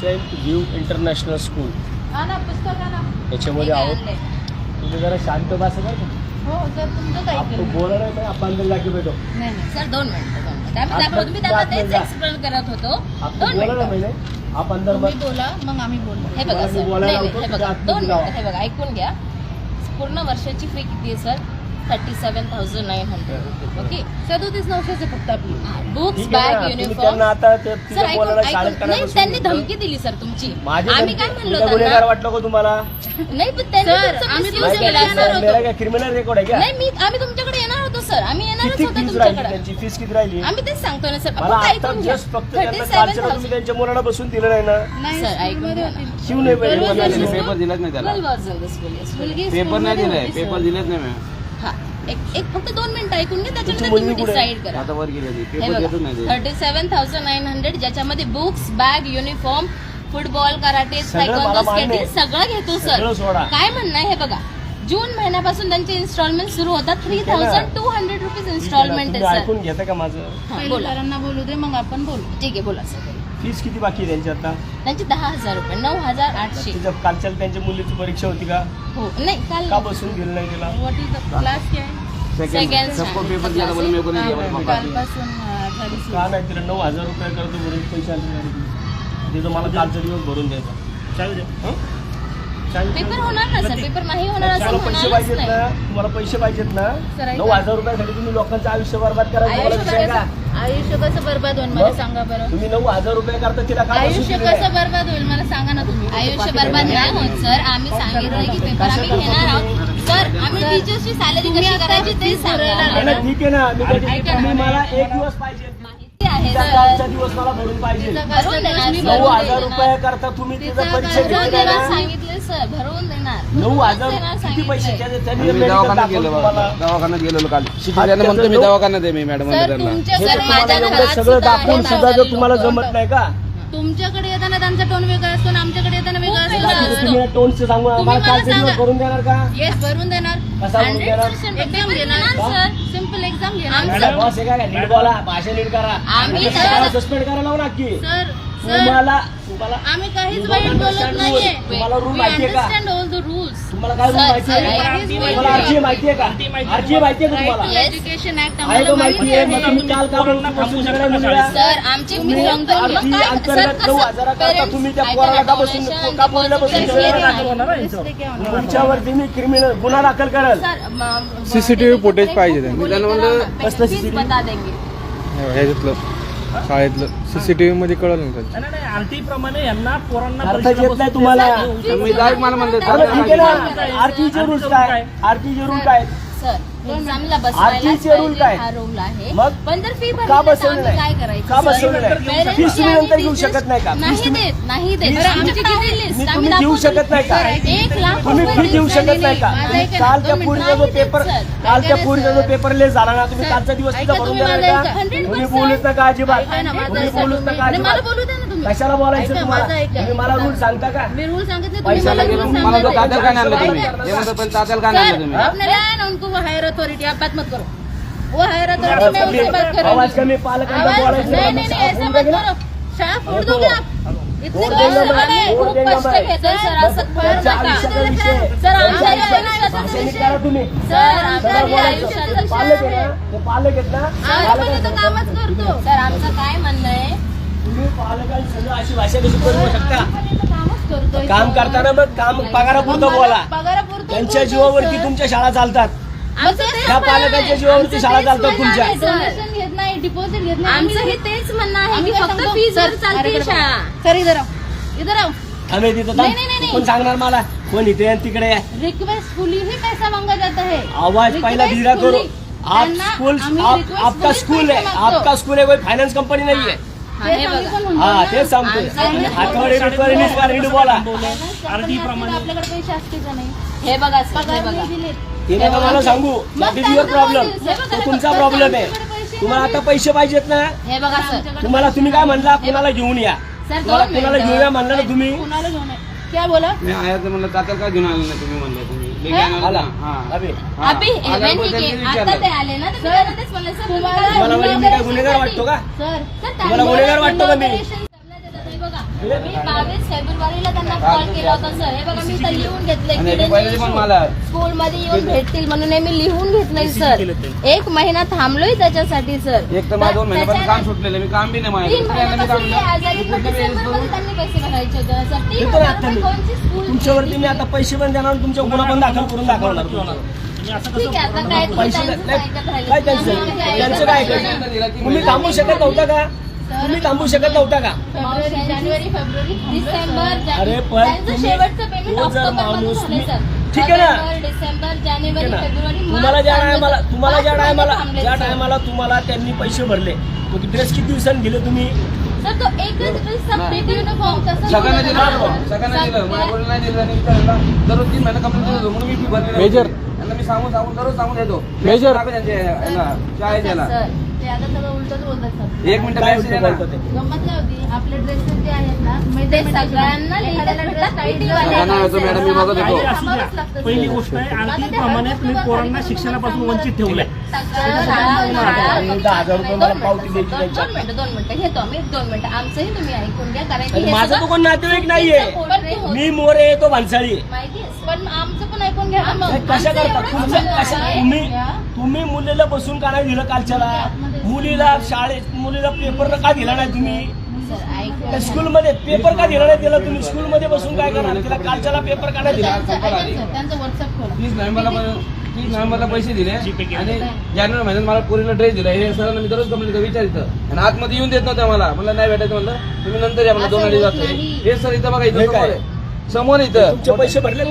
Saint view international school हा. याच्यामध्ये आहोत. तुम्ही जरा शांत बसा बरं का. हो सर तुमचंच आपको ऐकलं बोला रहे थे आप अंदर जाके बैठो नाही नाही सर दोन मिनिटं दोन मिनिटं. आम्ही आप त्याबरोबर तुम्ही त्यांना बात तेच में जा. एक्सप्लेन करत होतो. आपको दोन बोला ना मिनिटं मैंने आप अंदर तुम्ही मत बोला मग आम्ही बोलतो हे बघा सर. नाही नाही, हे दोन. मिनिटं हे बघा ऐकून घ्या. पूर्ण वर्षाची फी किती आहे sir? Thirty seven thousand nine hundred okay सदोतीस नऊशेच आहे फक्त आपली बुक्स बॅग युनिफॉर्म आता सर नाही त्यांनी धमकी दिली सर तुमची. आम्ही काय म्हणलो गुन्हेगार वाटलं का तुम्हाला? नाही पण त्यांनी क्रिमिनल रेकॉर्ड आहे का? नाही मी आम्ही तुमच्याकडे येणार होतो सर आम्ही येणारच होतो तुमच्याकडे. त्यांची? फीस किती राहिली? आम्ही तेच सांगतो ना सर थर्टी सेवन तुम्ही त्यांच्या मुलाला बसून दिलं नाही ना. नाही सर, ऐकून. शिव नाही. पेपर दिलाच नाही. त्याला. पेपर नाही दिलाय पेपर. दिलेच नाही मॅम हा. एक एक फक्त दोन मिनिटं ऐकून घ्या तुमची त्याच्यानंतर तुम्ही? डिसाईड करा. आता वर गेले हे. Thirty seven thousand nine hundred ज्याच्यामध्ये books bag uniform football karate सगळं. स्केटिंग घेतो सर काय म्हणणं आहे हे बघा? जून महिन्यापासून त्यांचे इन्स्टॉलमेंट सुरू होतात. Three. Thousand two hundred rupees instalment आहे सर ऐकून घेता का माझं? पहिले बोला सरांना बोलू दे मग आपण बोलू. ठीक आहे बोला सर फीस किती बाकी आहे त्यांची आता त्यांचे दहा हजार रुपये नऊ हजार आठशे तिच्या कालच्या त्यांच्या मुलीची परीक्षा होती का हो नाही काल का बसून गेलं नाही तिला व्हॉट इज द क्लास क्या है सेकंड Second सबको standard पेपर दिया था बोले मेरे को नहीं दिया बोले पापा कालपासून झाली सुरू. का नाही तिला नऊ हजार रुपये करतो भरून पैसे आले नाही तिथे. तिथं मला कालचा दिवस भरून द्यायचा चालेल. हं? पेपर होणार ना सर? पेपर नाही होणार असं तुम्हाला पैसे पाहिजेत नाही. ना तुम्हाला पैसे पाहिजेत ना. सर, ऐका. नऊ हजार रुपयासाठी तुम्ही लोकांचं आयुष्य बरबाद करायला आयुष्य तुम्हाला विषय का? कसं आयुष्य कसं बरबाद होईल मला मग? सांगा बरं. तुम्ही नऊ हजार रुपये करता तिला आयुष्य कसं? बरबाद होईल मला सांगा ना तुम्ही. आयुष्य बरबाद नाही. होत सर. आम्ही सांगितलं की पेपर आम्ही घेणार आहोत. सर आम्ही टीचर्सची सॅलरी कशी करायची ते सांगा. ठीक आहे ना. मी. तुम्ही मला एक दिवस पाहिजे. आहे तिचा सर कालचा दिवस मला भरून पाहिजे तिचा भरून कालचा देणार, दिवस मी भरून नऊ भरून हजार देणार. रुपये करता तुम्ही तिचा तिचा परीक्षा कालचा भरून घेतली देणार ना सांगितले सर. भरून देणार. नऊ भरून हजार देणार किती पैसे सांगितलंय. त्याचे- त्यांनी मी medical दवाखान्यात गेलो दाखवलं. तुम्हाला. दवाखान्यात गेलेलो काल. शिकायला म्हणतो मी दवाखान्यात आहे मी मॅडम सर त्यांना. तुमच्या हे सर, तर तुम्हाला माझ्या एवढं घरात सगळं सुद्धा दाखवून सुद्धा जर तुम्हाला. जमत नाही का? तुमच्याकडे येताना त्यांचा टोन वेगळा असतो आणि आमच्याकडे येताना वेगळा असतो. तुम्ही टोनचे सांगू तुम्ही आम्हाला मला कालचे दिवस सांगा. भरून देणार का? येस भरून देणार. कसा भरून देणार? 100% एक्झाम पेपर घेणार घेणार, सर. एक्झाम आमचं- घेणार मॅडम बॉस हे काय नीट बोला भाषा नीट करा. आम्ही सर- सस्पेंड करायला लावू नक्की सर सर तुम्हाला तुम्हाला आम्ही काहीच वाईट बोलत नाहीये. तुम्हाला का? तुम्हाला काय रूल माहिती आहे तुम्हाला माहिती आहे माहिती आहे तुम्हाला आहे आम्हाला माहिती आहे मग तुम्ही काल का बसून बसून सगळ्या मुलीला सर आमचे तुम्ही मित्र अंकल मग आरती काय सर अंतर्गत नऊ कसं हजाराकरता parents तुम्ही त्या ऐका पोराला ना, का बसून donation का पोरीला बसून deposit ठेवलं वगैरे नाही? आहे. Obviously काय होणार? तुमच्यावरती मी क्रिमिनल गुन्हा दाखल करेल सर म- CCTV म- footage पाहिजे त्यांनी. बोली त्यांना करा म्हणलं, ना, कसलं fees CCTV? बता देंगे ह्याच्यातलं शाळेतलं. सीसीटीव्ही मध्ये कळलं ना त्यांचं. नाही नाही आरती प्रमाणे यांना पोरांना अर्थात येत नाही तुम्हाला. मी डायरेक्ट मला म्हणले रूल्स काय? आरतीचे रूल काय? सर एक्झामला आरतीचे rule काय? हा रूल आहे मग? पण जर फी का भरली तर बसवलं आम्ही काय नाही करायचं का सर? बसवलं नाही Parents फीस तुम्ही आणि नंतर घेऊ teachers शकत नाही का नाही फीस तुम्ही देत नाही देत बरं, तुम्ही- आमच्याकडे आहे list, आम्ही तुम्ही घेऊ दाखवतो. शकत नाही का? सर, एक लाख तुम्ही रुपये फी घेऊ list शकत नाही का. माझं ऐका ना, कालच्या दोन पुढचा जो मिनिटं. पेपर नाही देत, सर. कालच्या ऐका ना, पुढचा जो सर. पेपर लेस झाला ना तुम्ही सर, कालचा दिवस ऐका तिथं भरून तुम्ही देणार माझं का ऐका. 100% तुम्ही बोलूच नका अजिबात ऐका ना, माझं तुम्ही ऐका बोलूच तुम्ही. नका नाही, मला अजिबात बोलू द्या ना तुम्ही कशाला बोलायचं ऐका, तुम्हाला माझं ऐका. तुम्ही मला रूल सांगता का मी रूल सांगितले तुम्ही पैशाला मला गेलो, रूल मला तो सांगितले. तात्याला का नाही आणलं तुम्ही ऐका. ते म्हणतात पण तात्याला का नाही आणलं तुम्ही अपने लाया ना उनको वो हायर अथॉरिटी आप बात मत करो वो हायर अथॉरिटी में उनसे बात करो आवाज कमी पालकांना आवाज बोलायचं नहीं ऐसा मत करा. फोड फोड दोगे दो. आप इतने फोड कष्ट फोड खूप देंगे कष्ट मैं. घेतोय सर असं त्यांच्या करू आयुष्याचा नका. विषय आहे. सर त्यांच्या आमच्या आयुष्याचा- आयुष्याचा भाषा नीट विषय करा तुम्ही सर आमच्या सगळं बोलायचं. आयुष्याचा ते पालक आहे ना ते पालक आहेत ना आपण पालकांचं- इथं कामच करतो सर आमचं काय म्हणणं आहे तुम्ही पालकांनी सगळं अशी भाषा कशी करू शकता आपण इथं कामच करतोय काम. करताना मग काम पगारापुरतं बोला त्यांच्या जीवावरती. तुमच्या शाळा चालतात त्या पालकांच्या आहे. जीवावरती शाळा चालतात तुमच्या. आहे, सर. डोनेशन घेत नाही डिपॉझिट घेत नाही आमचं आम्ही हे तेच म्हणणं आहे आम्ही की काय फक्त सांगतो? फीजवर सर, चालते अरे शाळा सर इधर आओ इधर आओ आम्ही तिथं नाही, नाही, नाही, थांब. कोण सांगणार मला कोण इथे आणि तिकडे आहे? रिक्वेस्टफुली ही पैसा मांगा जाता है आवाज पहिला धीरा करो. आप स्कूल आपका स्कूल है मागतो. आपका स्कूल है कोई फायनान्स कंपनी नाही आहे हा, हे हा. तेच सांगतोय. आठवडे नीट बोला. आपल्याकडे पैसे असते का नाही? हे बघा सर हे बघा. ते नका मला सांगू. दॅट इज युअर प्रॉब्लेम तो तुमचा प्रॉब्लेम आहे. तुम्हाला आता पैसे पाहिजेत ना? हे बघा सर. तुम्हाला तुम्ही काय म्हणला? कुणाला घेऊन या. सर तुम्हाला दोन कुणाला मिनिटं. घेऊया म्हणलं ना तुम्ही. कोणाला घेऊन आहे? क्या बोला? मी आयाचं म्हणलं तात्याला का घेऊन आलं नाही तुम्ही म्हणलं? तुम्ही लेके आणाल आला ना? हा. अबे हा. अभि आल्यावर इव्हेंट मग ठीक आहे त्यांनी आता विचारलं. ते आले ना तर मी त्यांना तेच म्हणलं सर तुम्ही तुम्हाला- काय तुम्हाला inauguration म्हणजे मी काय गुन्हेगार वाटतो का सर सर, तुम्हाला गुन्हेगार वाटतो का मी? inauguration करण्यात येतात, हे बघा मी बावीस फेब्रुवारीला त्यांना कॉल केला होता सर हे बघा मी तर लिहून घेतलंय. मला स्कूल मध्ये येऊन भेटतील म्हणून मी लिहून घेतलंय सर एक महिना थांबलोय त्याच्यासाठी सर एक दोन काम सुटलेलं मी काम बी नाही त्यांनी पैसे भरायचे होते तुमच्यावरती मी आता पैसे पण देणार तुमच्या गुन्हा पण दाखल करून दाखवणार काय त्यांचं. काय तुम्ही थांबू शकत नव्हता का? तुम्ही थांबू शकत नव्हता का फेब्रुवारी जानेवारी फेब्रुवारी डिसेंबर अरे पण त्यांचं तुम्ही- शेवटचं पेमेंट तो जर ऑक्टोबरमध्ये माणूस झालंय मी- सर ठीक आहे ना? नोव्हेंबर, डिसेंबर जानेवारी ना? फेब्रुवारी तुम्हाला ज्या टायमाला. तुम्हाला ज्या टायमाला ज्या सर. टायमाला तुम्हाला त्यांनी पैसे भरले मग ड्रेस किती दिवसांनी दिले तुम्ही सर तो एकच ड्रेस युनिफॉर्म सगळ्यांना दिलं. सगळ्यांना दिलं नाही दिलं दररोज तीन महिना कंप्लीट होतो म्हणून मी फी भरलेली Major. होती. यांना मी सांगून सांगून दररोज सांगून देतो Major. टाकू त्यांचे याला, शाळेत याला. सर ते आता सगळं उलटच बोलतात एक मिनिट काय मॅसेज उलटं आहे ना. बोलतो ते? गंमत काय होती. आपले ड्रेसेस जे आहेत ना. ते सगळ्यांना लिहितात भेटतात, PT वाले सगळ्यांना येतो मॅडम, मी बघत काही होतो. असू द्या पहिली गोष्ट आहे आणखी प्रमाणे तुम्ही पोरांना शिक्षणापासून वंचित ठेवलंय. सगळं शाळा- शाळा- मी दहा हजार रुपये मला दोन पावती मिनिटं, द्यायची दोन- त्यांच्या. दोन मिनिटं दोन मिनिटं. घेतो आम्ही दोन मिनिटं. आमचंही तुम्ही ऐकून घ्या कारण की आणि हे माझं सगळं तो कोण नातेवाईक नाहीये. होतं. मी मोरे भानसाळी. माहिती आहे? पण आमचं पण ऐकून घ्या. ना मग. नाही, कशा आमचं करता? तुमचं कशा आहे. तुम्ही तुम्ही मुलीला बसून का नाही दिलं कालच्याला मुलीला शाळेत मुलीला पेपर का दिला नाही तुम्ही. स्कूलमध्ये पेपर का दिला नाही दिला तुम्ही स्कूलमध्ये बसून काय करणार? तिला कालच्याला पेपर का नाही दिला तीस नोव्हेंबरला पैसे दिले. आणि जानेवारी महिन्यात मला पोरीला ड्रेस दिला. हे सरांना मी दररोज कंप्लेंट विचारित. आणि आतमध्ये येऊन देत नव्हते मला. मला नाही भेटायचं म्हणलं. तुम्ही नंतर या मला दोन अडीच नाही. हे सर इथं बघा इथं समोर काय? आहे. समोर इथं. तुमचे पैसे भरले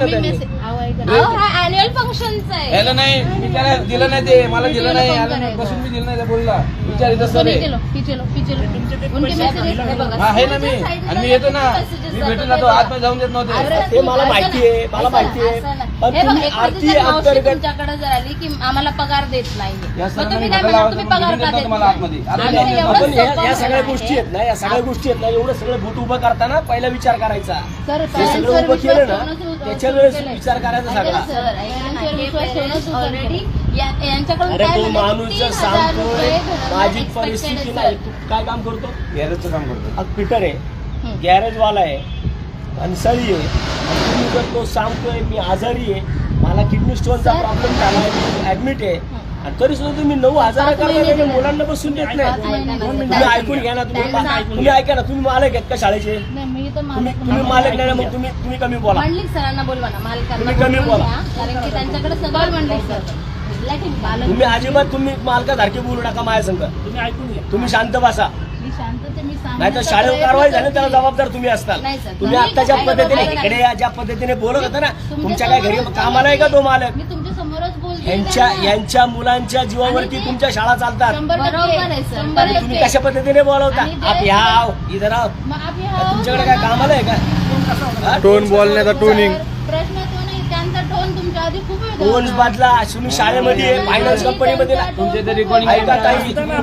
हा अॅन्युअल फंक्शनचा आहे. याला नाही मी त्याला दिलं नाही ते मला दिलं नाही याला. बसून मी दिलं नाही त्या पोरीला. विचार इथं सर आहे उनके हे बघा. हा ना मी. आणि मी येतो ना. मी भेटून जातो. आतमध्ये जाऊन देत नव्हते. ते मला माहिती. आहे, मला माहिती आहे. पण हे बघा, तुम्ही एखादी आरती जर मावशी अंतर्गत- तुमच्याकडे जर आली की आम्हाला पगार देत नाही या मग सरांना तुम्ही मी काय भेटायला म्हणा तुम्ही आलो, पगार तुम्ही का देत देत नव्हतं मला नाही? आतमध्ये. आम्ही आतमध्ये हे जाऊन एवढं आपण या सोपं या सगळ्या. गोष्टी आहेत ना या सगळ्या गोष्टी आहेत ना एवढं सगळं भूत उभं करताना पहिला विचार करायचा. सर हे सगळं उभं केलं ना त्याच्या वेळेस विचार करायचा ऐका सगळा. यांच्याकडून अरे काय तो म्हणजे माणूस जर भरणं माझी परिस्थिती आहे, नाही. तू काय काम करतो? गॅरेजचं काम करतो. पीटर आहे हं. गॅरेजवाला आहे अन्सळी आहे. आणि तुम्ही जर तो सांगतोय मी आजारी आहे मला किडनी स्टोनचा सर. प्रॉब्लेम झाला आहे ऍडमिट आहे. आणि तरी सुद्धा तुम्ही नऊ हजार पाच करता महिने दिले. मुलांना बसून देत नाही. तुम्ही. ऐकून घ्या ना तुम्ही ऐका ना तुम्ही मालक आहेत का शाळेचे? नाही तर तुम्ही मालक तुम्ही मालक नाही ना मग तुम्ही तुम्ही कमी बोला. मंडलिक सरांना बोलवा ना मालकांना तुम्ही कमी बोलवून बोला. घ्या, कारण की त्यांच्याकडे सगळं मंडलिक सर. तुम्ही अजिबात तुम्ही मालकासारखे बोलू नका माझ्या संग. तुम्ही ऐकून घ्या. तुम्ही शांत बसा. मी शांतते मी नाही तर सांगण्याचा शाळेवर प्रयत्न कारवाई झाली त्याला करते. जबाबदार तुम्ही असताल. नाही सर, तुम्ही आता ज्या पद्धतीने. इकडे या ज्या पद्धतीने बोलत होता ना तुमच्या तुमच्या काय घरी कामाला आहे का तो मालक? मी तुमच्या यांच्या. यांच्या मुलांच्या जीवावरती तुमच्या शाळा चालतात आणि. तुम्ही कशा पद्धतीने बोलवता आप ह्या आव, इधर आव. तुमच्याकडे काय कामाला आहे का? टोन बोलण्याचा टोनिंग प्रश्न तो नाही त्यांचा टोन तुमच्या आधी खूप वेगळा टोन होता. बदला तुम्ही शाळेमध्ये फायनान्स कंपनीमध्ये. तुमचे ते रेकॉर्डिंग ऐका ताई. तुम्ही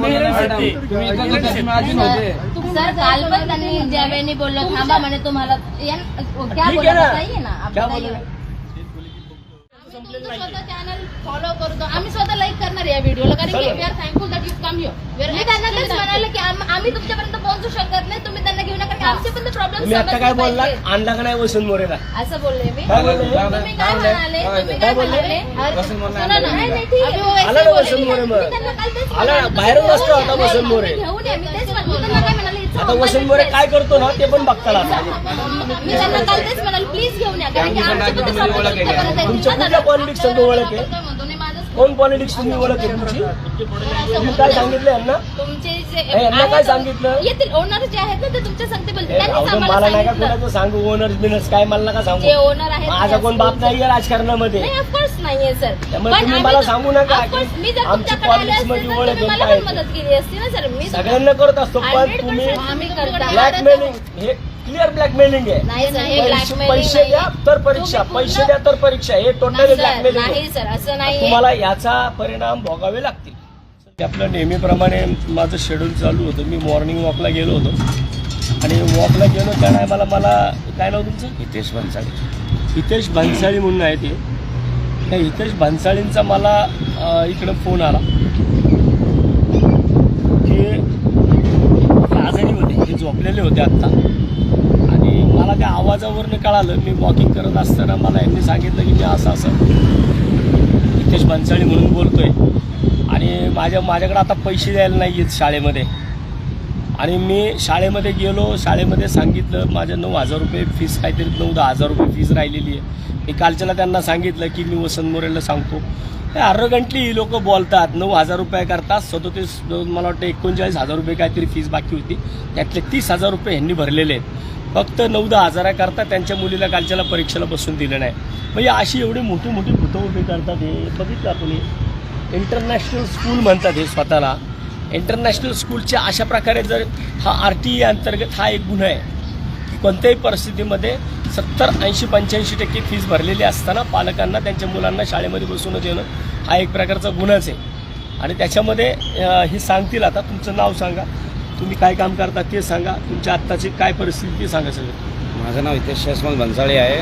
सर काल पण त्यांनी बोललो थांबा म्हणे तुम्हाला या- क्या ना? बताइए ना आप क्या बताइए बोला? ना. आम्ही तुमचं स्वतः चॅनल फॉलो करतो आम्ही स्वतः लाईक करणार या व्हिडिओला कारण की चला. We are thankful that you come here मी त्यांना तेच म्हणाले की आम- आम्ही तुमच्यापर्यंत पोहोचू शकत नाही. तुम्ही त्यांना घेऊ नका आमचे पण प्रॉब्लेम तुम्ही आता काय बोलला? आणला का नाही वसंत मोरेला? असं बोलले मी. काय बोलले? तुम्ही काय म्हणाले? तुम्ही काय म्हणाले? वसंत मोरे सुना ना. नाही नाही ठीक आहे. आला ना वसंत मोरे मग मी त्यांना काल तेच आला ना, म्हणाले. बाहेरच तुम्ही बसला घेऊन होता या. वसंत मोरे. घेऊन या. मी तेच म्हणाले मी त्यांना काय म्हणाले It's आता वसंत मोरे. काय करतो ना ते पण बघताल आता मी त्यांना काल तेच म्हणाले प्लीज घेऊन या कारण की आमची आमचे पण पण ते ओळख आहे का? समजून करत तुमच्या. कुठल्या पॉलिटिक्स ओळख आहे कोण पॉलिटिक्स तुम्ही ओळख आहे तुमची तुम्ही काय सांगितलं यांना तुमचे यांना काय सांगितलं? ओनर जे आहेत ना ते तुमच्या सांगते बोलते त्यांनीच अहो, आम्हाला मला नाही का सांगितलं. कोणाचं सांगू? ओनर्स बिनर्स काय मला नका सांगू. ओनर आहेत माझा कोण बाप नाहीये राजकारणामध्ये. नाही ऑफकोर्स नाहीये सर त्यामुळे तुम्ही मला सांगू नका की मी जर आमची तुमच्याकडे आले असते मध्ये तर ओळख तुम्ही मला पण. मदत केली असती ना सर मी सगळ्यांना करत असतो पण 100% तुम्ही आम्ही करता. ब्लॅकमेलिंग हे क्लिअर ब्लॅकमेलिंग आहे. नाही सर हे पैसे- ब्लॅकमेलिंग पैसे द्या तर परीक्षा. पैसे द्या तर परीक्षा. हे टोटली ब्लॅकमेलिंग नाही आहे. सर असं नाही तुम्हाला याचा परिणाम भोगावे लागतील. आपलं नेहमीप्रमाणे माझं शेड्यूल चालू होतं. मी मॉर्निंग वॉकला गेलो होतो. आणि वॉकला गेलो त्या टायमाला मला काय नाव तुमचं? हितेश भन्साळी. हितेश भन्साळी म्हणून आहे ते. त्या हितेश भन्साळींचा मला इकडं फोन आला. की आजारी होते ते झोपलेले होते आत्ता. मला त्या आवाजावरनं कळालं मी वॉकिंग करत असताना मला यांनी सांगितलं की मी असं असं नितेश भन्साळी म्हणून बोलतोय. आणि माझ्या माझ्याकडे आता पैसे द्यायला नाही आहेत शाळेमध्ये. आणि मी शाळेमध्ये गेलो शाळेमध्ये सांगितलं माझ्या नऊ हजार रुपये फीस काहीतरी नऊ दहा हजार रुपये फीस राहिलेली आहे. मी कालच्याला त्यांना सांगितलं की मी वसंत मोरेला सांगतो. अर्रगंटली ही लोक बोलतात नऊ हजार रुपये करतात सदोतीस मला वाटतं एकोणचाळीस हजार रुपये काहीतरी फीस बाकी होती. त्यातले तीस हजार रुपये ह्यांनी भरलेले आहेत. फक्त नऊ दहा हजाराकरता त्यांच्या मुलीला कालच्याला परीक्षेला बसून दिलं नाही. म्हणजे अशी एवढी मोठी मोठी भूतं उभी करतात हे बघितलं आपण हे इंटरनॅशनल स्कूल म्हणतात हे स्वतःला. इंटरनॅशनल स्कूलच्या अशा प्रकारे जर हा आर टी अंतर्गत हा एक गुन्हा आहे की कोणत्याही परिस्थितीमध्ये सत्तर ऐंशी पंच्याऐंशी टक्के फीस भरलेली असताना पालकांना त्यांच्या मुलांना शाळेमध्ये बसवून देणं हा एक प्रकारचा गुन्हाच आहे. आणि त्याच्यामध्ये हे सांगतील आता तुमचं नाव सांगा. तुम्ही काय काम करता ते सांगा. तुमच्या आत्ताची काय परिस्थिती ते सांगा सगळं. माझं नाव हितेश यशवंत भन्साळे आहे.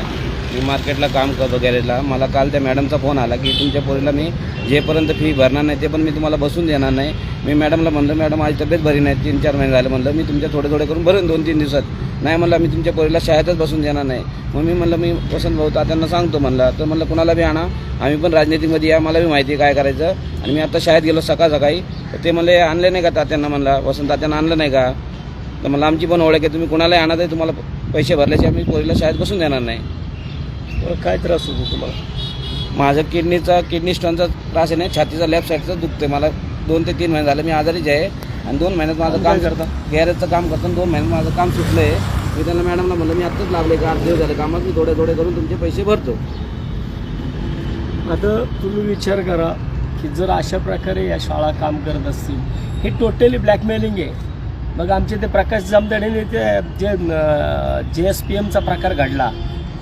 मी मार्केटला काम करतो गॅरेजला. मला काल त्या मॅडमचा फोन आला की तुमच्या पोरीला मी जेपर्यंत फी भरणार नाही ते पण मी तुम्हाला बसून देणार नाही. मी मॅडमला म्हणलं मॅडम माझी तब्येत भरी नाही. तीन चार महिने झाले म्हणलं मी तुमच्या थोडे थोडे करून भरेन दोन तीन दिवसात. नाही म्हणलं मी तुमच्या पोरीला शाळेतच बसून देणार नाही. मग मी म्हणलं मी वसंत भाऊ तात्यांना सांगतो म्हणलं. तर म्हणलं कुणाला बी आणा. आम्ही पण राजनीतीमध्ये या मला बी माहिती आहे काय करायचं. आणि मी आता शाळेत गेलो सकाळ सकाळी. तर ते म्हणले आणले नाही का तात्यांना? म्हणलं. वसंत तात्यांना आणलं नाही का? तर मला आमची पण ओळख आहे. तुम्ही कुणालाही आणा तरी तुम्हाला पैसे भरल्याशिवाय मी पोरीला शाळेत बसून देणार नाही. काय त्रास होतो तुम्हाला? माझं किडनीचा किडनी स्टोनचा त्रास आहे ना छातीचा लेफ्ट साईडचा दुखते मला दोन ते तीन महिने झाले मी आजारीच आहे. आणि दोन महिन्यात माझं काम करता? गॅरेजचं काम करतो आणि दोन महिन्यात माझं काम सुटलं आहे मी त्यांना मॅडमला म्हणलं मी आत्ताच लागले का? आठ दिवस झाले कामात मी थोडे थोडे करून तुमचे पैसे भरतो. आता तुम्ही विचार करा की जर अशा प्रकारे या शाळा काम करत असतील हे टोटली ब्लॅकमेलिंग आहे. मग आमचे ते प्रकाश जामदाडेने ते जे जे एस पी एमचा प्रकार घडला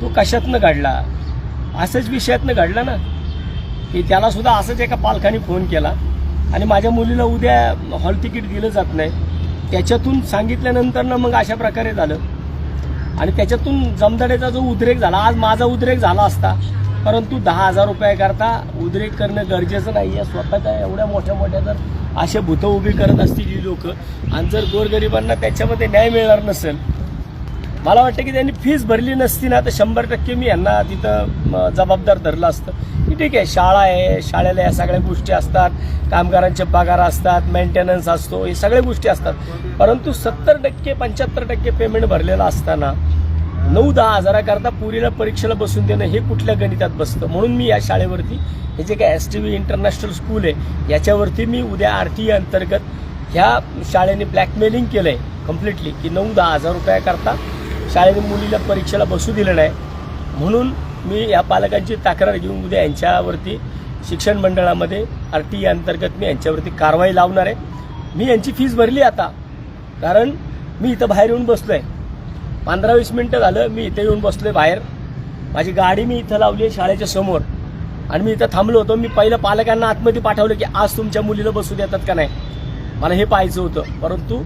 तो कशातनं घडला? असंच विषयातनं घडला ना की त्याला सुद्धा असंच एका पालकाने फोन केला. आणि माझ्या मुलीला उद्या हॉल तिकीट दिलं जात नाही. त्याच्यातून सांगितल्यानंतर ना मग अशा प्रकारे झालं. आणि त्याच्यातून जमदाडेचा जो उद्रेक झाला आज माझा उद्रेक झाला असता परंतु दहा हजार रुपयाकरता उद्रेक करणं गरजेचं नाही आहे स्वतःच्या एवढ्या मोठ्या मोठ्या जर असे भूतं उभी करत असतील ही लोक आणि जर गोरगरिबांना त्याच्यामध्ये न्याय मिळणार नसेल मला वाटतं की त्यांनी फीज भरली नसती ना तर शंभर टक्के मी यांना तिथं म, जबाबदार धरलं असतं. की ठीक आहे शाळा आहे शाळेला या सगळ्या गोष्टी असतात कामगारांचे पगार असतात मेंटेनन्स असतो हे सगळ्या गोष्टी असतात. परंतु सत्तर टक्के पंच्याहत्तर टक्के पेमेंट भरलेलं असताना नऊ दहा हजाराकरता पुरीला परीक्षेला बसून देणं हे कुठल्या गणितात बसतं? म्हणून मी या शाळेवरती हे जे काय S T V international school आहे याच्यावरती मी उद्या आर टी अंतर्गत ह्या शाळेने ब्लॅकमेलिंग केलं आहे कम्प्लिटली की नऊ दहा हजार रुपयाकरता शाळेने मुलीला परीक्षेला बसू दिलं नाही. म्हणून मी या पालकांची तक्रार घेऊन उद्या यांच्यावरती शिक्षण मंडळामध्ये आर टी अंतर्गत मी यांच्यावरती कारवाई लावणार आहे. मी यांची फीज भरली आता. कारण मी इथं बाहेर येऊन बसलो आहे पंधरा वीस मिनटं झालं मी इथं येऊन बसलो आहे बाहेर. माझी गाडी मी इथं लावली आहे शाळेच्या समोर. आणि मी इथं थांबलो होतो. मी पहिलं पालकांना आतमध्ये पाठवलं की आज तुमच्या मुलीला बसू देतात का नाही? मला हे पाहायचं होतं. परंतु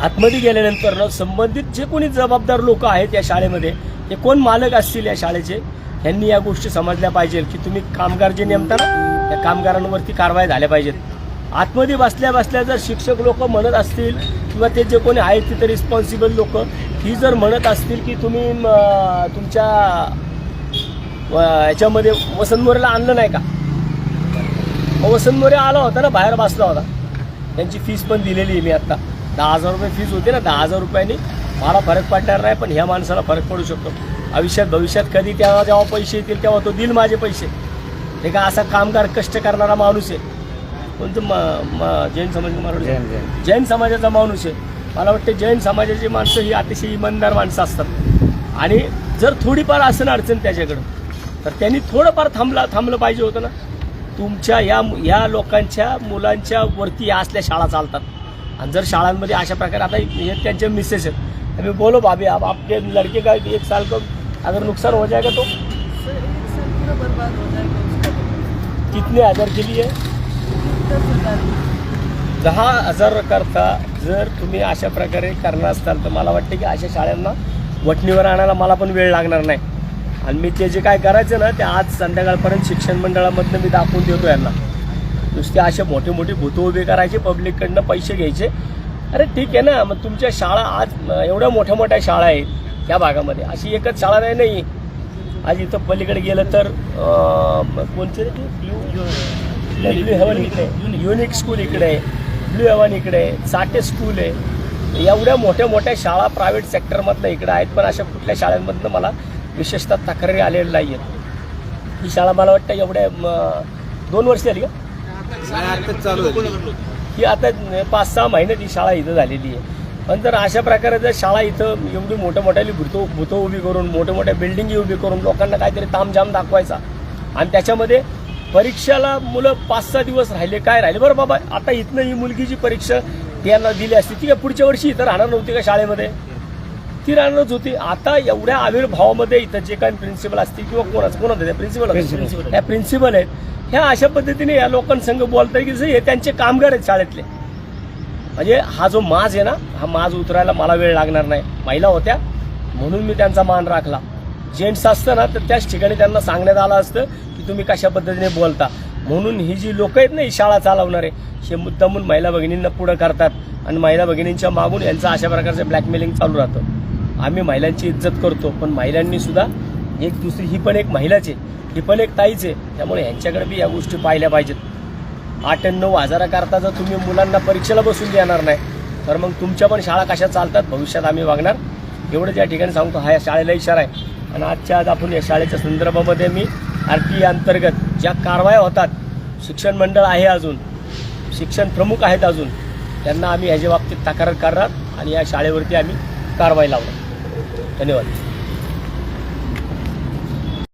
आतमध्ये गेल्यानंतर संबंधित जे कोणी जबाबदार लोक आहेत या शाळेमध्ये ते कोण मालक असतील या शाळेचे यांनी या गोष्टी समजल्या पाहिजेत की तुम्ही कामगार जे नेमता ना त्या कामगारांवरती कारवाई झाल्या पाहिजेत. आतमध्ये बसल्या बसल्या जर शिक्षक लोक म्हणत असतील किंवा ते जे कोणी आहेत तिथे रिस्पॉन्सिबल लोक ही जर म्हणत असतील की तुम्ही तुमच्या याच्यामध्ये वसंतमोरेला आणलं नाही का? वसंतमोरे मोरे आला होता ना बाहेर बसला होता. त्यांची फीस पण दिलेली आहे मी आत्ता दहा हजार रुपये फीस होते ना दहा हजार रुपयांनी मला फरक पडणार नाही पण ह्या माणसाला फरक पडू शकतो. आयुष्यात भविष्यात कधी तेव्हा जेव्हा पैसे येतील तेव्हा तो देईल माझे पैसे. हे का असा कामगार कष्ट करणारा माणूस आहे. कोणतं म म- जैन समाज मराठी जैन जैन. जैन समाजाचा माणूस आहे. मला वाटतं जैन समाजाची माणसं ही अतिशय इमानदार माणसं असतात. आणि जर थोडीफार असेल अडचण त्याच्याकडं तर त्यांनी थोडंफार थांबला थांबलं पाहिजे होतं ना. तुमच्या या या लोकांच्या मुलांच्या वरती असल्या शाळा चालतात. आणि जर शाळांमध्ये अशा प्रकारे आता हे त्यांचे मिसेस आहेत मी बोलो भाभी आप आपके लड़के का एक साल का अगर नुकसान हो जाएगा तो? कितने हजार के लिए? दहा हजार करता जर तुम्ही अशा प्रकारे करणार असाल तर मला वाटतं की अशा शाळांना वटणीवर आणायला मला पण वेळ लागणार नाही. आणि मी ते जे काय करायचं ना ते आज संध्याकाळपर्यंत शिक्षण मंडळामधनं मी दाखवून देतो यांना. नुसते असे मोठे मोठे भूतं उभे करायचे पब्लिककडनं पैसे घ्यायचे. अरे ठीक आहे ना मग तुमच्या शाळा आज एवढ्या मोठ्या मोठ्या शाळा आहेत ह्या भागामध्ये. अशी एकच शाळा नाही नाही. आज इथं पलीकडे गेलं तर कोणते? ब्ल्यू हेवन इकडे. युनिक स्कूल इकडे आहे. ब्ल्यू हेवन इकडे आहे. साठे स्कूल आहे. एवढ्या मोठ्या मोठ्या शाळा प्रायव्हेट सेक्टरमधनं इकडे आहेत पण अशा कुठल्या शाळांमधनं मला विशेषतः तक्रारी आलेल्या नाही आहेत ही शाळा मला वाटतं एवढ्या दोन वर्ष झाली का? ही आता पाच सहा महिन्यात ही शाळा इथं झालेली आहे. पण जर अशा प्रकारे जर शाळा इथं एवढी मोठ्या मोठ्याली भूतो भूतं उभी करून मोठ्या मोठ्या बिल्डिंगी उभी करून लोकांना काहीतरी तामझाम दाखवायचा. आणि त्याच्यामध्ये परीक्षाला मुलं पाच सहा दिवस राहिले काय राहिले? बरं बाबा आता इथनं ही मुलगी जी परीक्षा त्यांना दिली असती. ती काय पुढच्या वर्षी इथं राहणार नव्हती का शाळेमध्ये? ती राहणारच होती. आता एवढ्या आविर्भावामध्ये इथं जे काही प्रिन्सिपल असतील किंवा कोणाच कोण होतं प्रिन्सिपल ह्या प्रिन्सिपल आहेत. ह्या अशा पद्धतीने या लोकांसंग बोलतात की हे त्यांचे कामगार आहेत शाळेतले. म्हणजे हा जो माज आहे ना हा माज उतरायला मला वेळ लागणार नाही. महिला होत्या म्हणून मी त्यांचा मान राखला. जेंट्स असतं ना तर त्याच ठिकाणी त्यांना सांगण्यात आलं असतं की तुम्ही कशा पद्धतीने बोलता. म्हणून ही जी लोक आहेत ना ही शाळा चालवणारे हे मुद्दामून महिला भगिनींना पुढं करतात. आणि महिला भगिनींच्या मागून यांचं अशा प्रकारचं ब्लॅकमेलिंग चालू राहतं. आम्ही महिलांची इज्जत करतो पण महिलांनी सुद्धा एक दुसरी ही पण एक महिलाच आहे ही पण एक ताईच आहे. त्यामुळे यांच्याकडे बी या गोष्टी पाहिल्या पाहिजेत. आठ आणि नऊ हजाराकरता जर तुम्ही मुलांना परीक्षेला बसून देणार नाही तर मग तुमच्या पण शाळा कशा चालतात भविष्यात आम्ही वागणार एवढंच या ठिकाणी सांगतो हा या शाळेला इशारा आहे. आणि आजच्या आज आपण या शाळेच्या संदर्भामध्ये मी आर टी अंतर्गत ज्या कारवाया होतात शिक्षण मंडळ आहे अजून शिक्षण प्रमुख आहेत अजून त्यांना आम्ही ह्याच्या बाबतीत तक्रार करणार आणि या शाळेवरती आम्ही कारवाई लावणार. धन्यवाद.